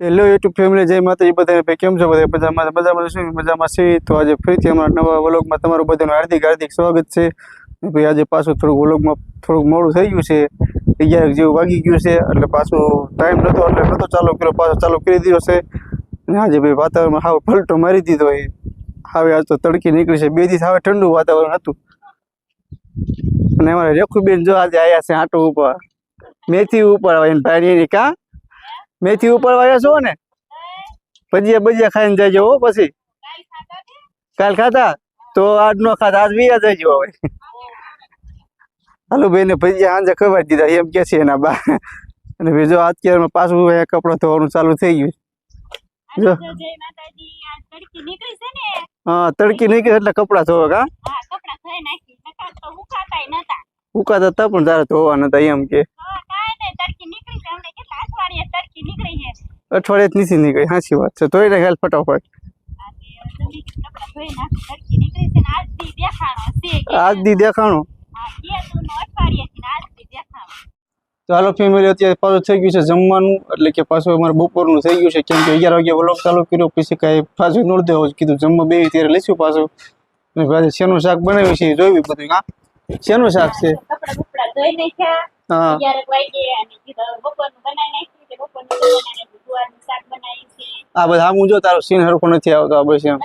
Hello YouTube family જય માતાજી બધા ભાઈ, કેમ છો બધા મજામાં મજામાં શું મજામાં છે તો આજે ફરીથી અમારા નવા વ્લોગમાં તમારું બધાનું હાર્દિક હાર્દિક સ્વાગત છે. ભાઈ, આજે પાછું થોડુંક વ્લોગમાં થોડુંક મોડું થઈ ગયું છે. અગિયાર જેવું વાગી ગયું છે, એટલે પાછું ટાઈમ નહોતો એટલે નહોતો ચાલુ કર્યો, પાછો ચાલુ કરી દીધો છે. અને આજે ભાઈ, વાતાવરણમાં હાવ પલટો મારી દીધો એ હવે આજ તો તડકી નીકળી છે, બે દિવસ હવે ઠંડુ વાતાવરણ હતું. અને અમારે રેખુબેન જો આજે આવ્યા છે આંટો ઉપર. મેથી ઉપર ભાઈ, એની કા મેથી ઉપર વાળા છો ને? ભજીયા ભજીયા ખાઈને જાયજો હો પછી. કાલ ખાતા તો આજ નો ખાતા આજ વિયા જજો હવે. હાલો ભાઈ ને ભજીયા સાંજે ખબર દીધા એમ કે છે એના બા. અને બીજો અત્યારમાં પાછું કપડાં ધોવાનું ચાલુ થઈ ગયું. જો. હા તડકી નીકળી એટલે કપડાં ધોવે કા? ઉકાતા હતા પણ તારે ધોવા નતા એમ કે હા કાંઈ નહીં તડકી નીકળી છે હમણાં કેટલા અઠવાડિયે તડકી નીકળી છે અઠવાડિયે નથી નીકળી, સાચી વાત છે. ધોઈ નાખેલ ફટાફટ. આજે નાખી દી દેખાણો હાલો ફેમિલી અત્યારે પાછું થઈ ગયું છે જમવાનું, એટલે કે પાછું અમારે બપોરનું થઈ ગયું છે. કેમ કે અગિયાર વાગ્યા વ્લોગ ચાલુ કર્યો, પછી કાંઈ પાછું નોડ દેવો કીધું. જમવા બે ત્યારે લઈશું પાછું. પાછું શેનું શાક બનાવ્યું છે જોયું બધું. હા, શેનું શાક છે? હા. ગુવારનું શાક બનાવ્યું છે. આ બધા હામું જો તારો સીન હરખો નથી આવતો આ બસ એમ.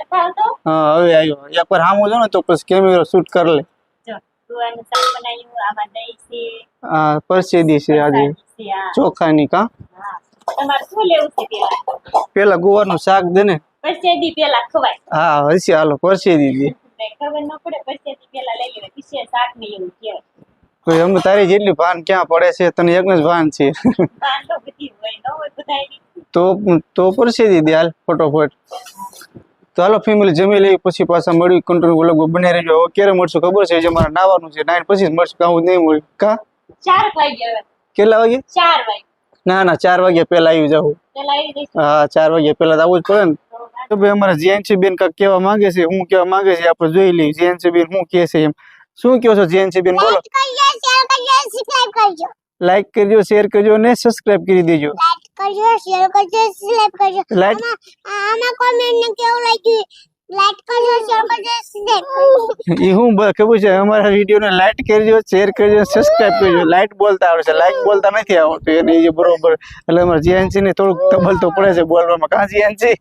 હા હવે આવ્યો એકવાર હામું જો ને તો પછી કેમેરો શૂટ કરી લે. હા ગુવારનું શાક બનાવ્યું આમાં દહીં છે. આ પરસેદી છે આજે. ચોખાની કા? તમારે શું લેવું છે પેલા પેલા ગુવારનું શાક દે ને. પરસેદી પેલા ખવાય. હા હશે હાલો પરસેદી દે. ને ખબર ન પડે પરસેદી પેલા લઈ લેવાય. પછી શાક ને એવું કહેવાય. તો એમને તારી જેટલી ભાન ક્યાં પડે છે? તને એક જ ભાન છે. કાંડો બધી હોય ન હોય બધાયની. તો તો પરસેદી દે હાલ ફટોફટ. તો હાલો ફેમિલી જમી લઈ પછી પાછા મળ્યું કંટ્રોલ અલગ બને રહેજો. હવે ક્યારે મળશું ખબર છે? જે મારે નાવાનું છે નાઈન પછી જ મળશું કાં નહીં મળ્યું. કા? ચાર વાગે હવે. કેટલા વાગે? ચાર વાગે. ના ના ચાર વાગ્યા પહેલા આવી જાવ પેલા આવી જઈશું. હા ચાર વાગ્યા પહેલા તો આવવું જ પડે ને. તો ભાઈ અમારા જીએનસી બેન કાંઈક કહેવા માંગે છે? હું કહેવા માંગે છે આપણે જોઈ લઈએ. જીએનસી બેન શું કહે છે એમ? શું કહો છો જીએનસી બેન બોલો લાઈક કરજો. શેર કરજો અને સબસ્ક્રાઇબ કરી દેજો. કરજો શેર કરજો સબસ્ક્રાઇબ કરજો. આમાં આમાં કોમેન્ટ ને કેવું લાગ્યું? લાઈક કરજો શેર કરજો સબસ્ક્રાઇબ કરજો. એ હું કેવું છે અમારા વિડીયોને લાઈક કરજો શેર કરજો સબસ્ક્રાઇબ કરજો. લાઈક બોલતા આવડે છે. લાઈક બોલતા નથી આવડતું એને એ બરોબર. એટલે અમારે જીએનસી ને થોડુંક તબલ તો પડે છે બોલવામાં. કાં જીએનસી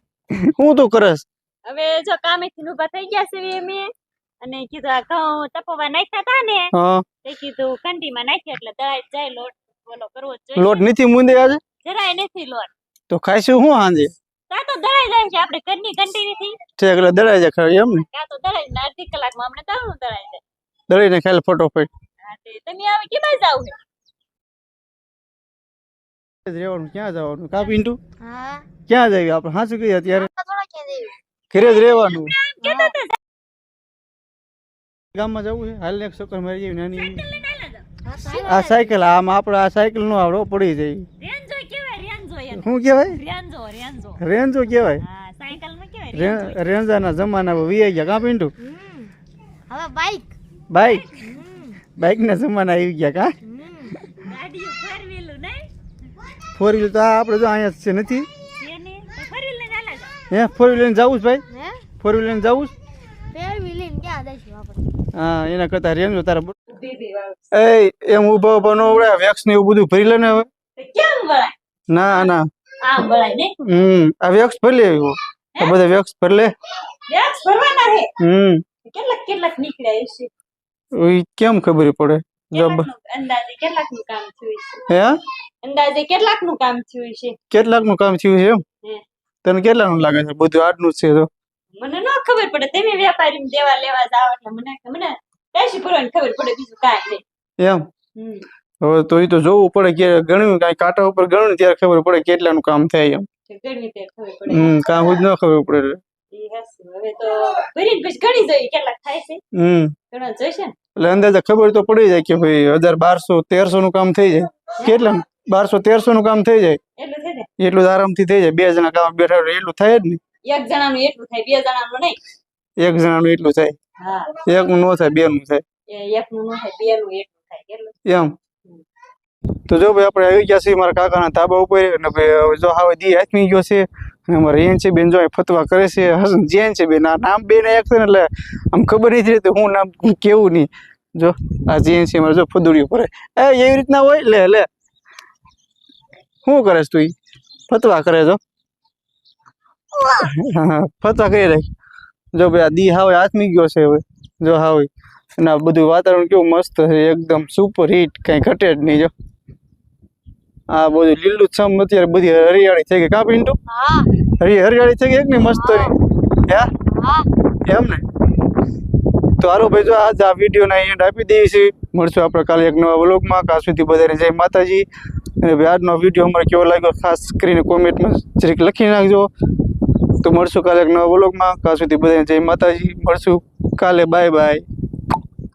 હું તો કરસ? હવે જો કામેથી ઊભા થઈ ગયા છે અમે. અને કીધું આ ઘઉં તપવા નાખ્યા હતા ને. હા. તે કીધું કંટીમાં નાખ્યા એટલે દળાઈ જાય લોટ બોલો કરવો જ જોઈએ. લોટ નથી મૂંદે આજે? જરાય નથી લોટ તો ખાઈશું હું હાંજે? ત્યાં તો દળાઈ જાય છે આપણે ઘરની ઘંટી થી. ઠીક એટલે દળાઈ જાય ખરી એમ ને ત્યાં તો દળાઈ ને અડધી કલાકમાં હમણાં દળનું દળાઈ જાય? દળીને ખાઈ ફટોફટ હા તે તમે હવે કેમાં જાવ? રહેવાનું ક્યાં જવાનું? કા પિન્ટુ? હા. ક્યાં જઈએ આપણે? હાચું કહીએ અત્યારે? થોડો કે દેવું ઘરે જ રહેવાનું. કેતો તો ગામમાં જવું છે? હાલ એક છોકર મારી જાય નાની આ સાયકલ આમ આપણે આ સાયકલ નો આવડો પડી જાય રેન્જો કેવાય રેન્જો એને શું કહેવાય? રેન્જો રેન્જો. રેન્જો કહેવાય. રેન્જાના જમાના વીઆઈ ગયા કાં પિન્ટુ? હવે બાઈક બાઈક બાઈકના જમાના આવી ગયા કા? ગાડીઓ ફોર વ્હીલ તો આ આપણે જો અહીંયા છે નથી? હે? ફોર વ્હીલર લઈને જવું છે ભાઈ? હે? ફોર વ્હીલ લઈને જવું આપણે? હા એના કરતા રેન્જો તારા બ- એ એમ ઊભા ઊભા નો વેક્સ ને એવું બધું ભરી લે ને હવે. કેમ વળાય? ના ના. આમ વળાય ને? હમ આ વેક્સ ભરી લે એવું. આ બધા વેક્સ ભરલે વ્યાજ ભરવાના હે? હમ. કેટલાક કેટલાક નીકળ્યા કેમ ખબર પડે? જબ અંદાજે કેટલાકનું કામ થયું છે હે? અંદાજે કેટલાકનું કામ થયું છે કેટલાકનું કામ થયું છે એમ. તને કેટલાનું લાગે છે? બધું આટલું જ છે તો. મને ન ખબર પડે. તમે વેપારી દેવા લેવા જાવ એટલે મને મને ખબર પડે બીજું કાંઈ નહીં. એમ. હવે તો એ તો જોવું પડે કે ગણ્યું કાંઈ કાંટા ઉપર ગણ્યું ત્યારે ખબર પડે કેટલાનું કામ થાય એમ. હમ કાં હું જ ન ખબર પડે. એટલે અંદાજે ખબર તો પડી જાય કે ભાઈ હજાર બારસો તેરસો નું કામ થઈ જાય. કેટલા? બારસો તેરસો નું કામ થઈ જાય. એટલું આરામથી થઈ જાય. બે જણા કામ બેઠા એટલું થાય જ ને. એક જણાનું એટલું થાય બે જણાનું નહીં. એક જણાનું એટલું થાય. હા. એકનું ન થાય બે નું થાય. એ એકનું ન થાય બે નું એટલું થાય એમ. તો જો ભાઈ આપણે આવી ગયા છીએ મારા કાકાના તાબા ઉપર અને જો હવે દી હાથમી ગયો છે. અને અમારે રિયન છે બેન જો ફતવા કરે છે. હસન જેન છે બેન. આ નામ બેન એક છે ને એટલે આમ ખબર નથી રહેતી હું નામ કેવું નહીં. જો, આ જેન છે મારે જો ફદુડિયું પડે એ, એવી રીતના હોય? લે લે. શું કરે છે તું? ફતવા કરે જો ફતવા કરી રાખ. જો ભાઈ આ દી હાવે હાથમી ગયો છે હવે. જો હાવે. અને આ બધું વાતાવરણ કેવું મસ્ત છે. એકદમ સુપર હિટ કાંઈ ઘટે જ નહીં, જો. આ બધું લીલું છમ અત્યારે બધી હરિયાળી થઈ ગઈ. કાપી હરી હરિયાળી થઈ ગઈ એક ને મસ્ત હે? એમ ને? તો હાલો ભાઈ જો આજ આ વિડીયોના એન્ડ આપી દઈએ છીએ. મળશું આપણે કાલે એક નવા વ્લોગમાં. કાં સુધી બધાને જય માતાજી. અને ભાઈ આજનો વીડિયો અમારે કેવો લાગ્યો ખાસ કરીને કોમેન્ટમાં જરીક લખી નાખજો. તો મળશું કાલે એક નવા વ્લોગમાં. કાં સુધી બધાને જય માતાજી. મળશું. કાલે બાય બાય